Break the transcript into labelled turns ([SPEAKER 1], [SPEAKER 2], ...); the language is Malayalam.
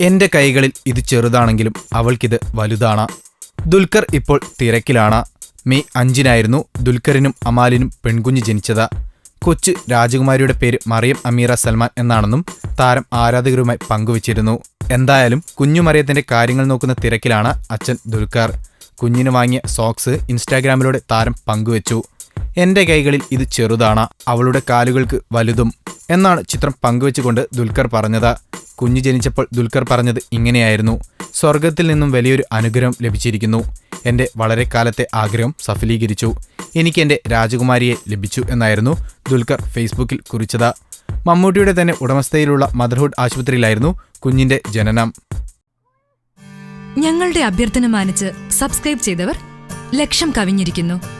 [SPEAKER 1] എന്റെ കൈകളിൽ ഇത് ചെറുതാണെങ്കിലും അവൾക്കിത് വലുതാണ്. ദുൽഖർ ഇപ്പോൾ തിരക്കിലാണ്. മെയ് അഞ്ചിനായിരുന്നു ദുൽഖറിനും അമാലിനും പെൺകുഞ്ഞ് ജനിച്ചത്. കൊച്ച് രാജകുമാരിയുടെ പേര് മറിയം അമീറ സൽമാൻ എന്നാണെന്നും താരം ആരാധകരുമായി പങ്കുവച്ചിരുന്നു. എന്തായാലും കുഞ്ഞു മറിയത്തിന്റെ കാര്യങ്ങൾ നോക്കുന്ന തിരക്കിലാണ് അച്ഛൻ ദുൽഖർ. കുഞ്ഞിന് വാങ്ങിയ സോക്സ് ഇൻസ്റ്റാഗ്രാമിലൂടെ താരം പങ്കുവച്ചു. എന്റെ കൈകളിൽ ഇത് ചെറുതാണ് അവളുടെ കാലുകൾക്ക് വലുതും എന്നാണ് ചിത്രം പങ്കുവെച്ചുകൊണ്ട് ദുൽഖർ പറഞ്ഞത്. കുഞ്ഞു ജനിച്ചപ്പോൾ ദുൽഖർ പറഞ്ഞത് ഇങ്ങനെയായിരുന്നു സ്വർഗത്തിൽ നിന്നും വലിയൊരു അനുഗ്രഹം ലഭിച്ചിരിക്കുന്നു. എന്റെ വളരെ കാലത്തെ ആഗ്രഹം സഫലീകരിച്ചു. എനിക്ക് എന്റെ രാജകുമാരിയെ ലഭിച്ചു എന്നായിരുന്നു ദുൽഖർ ഫേസ്ബുക്കിൽ കുറിച്ചത്. മമ്മൂട്ടിയുടെ തന്നെ ഉടമസ്ഥയിലുള്ള മദർഹുഡ് ആശുപത്രിയിലായിരുന്നു കുഞ്ഞിന്റെ ജനനം.
[SPEAKER 2] ഞങ്ങളുടെ അഭ്യർത്ഥന മാനിച്ച് സബ്സ്ക്രൈബ് ചെയ്തവർ ലക്ഷം കവിഞ്ഞിരിക്കുന്നു.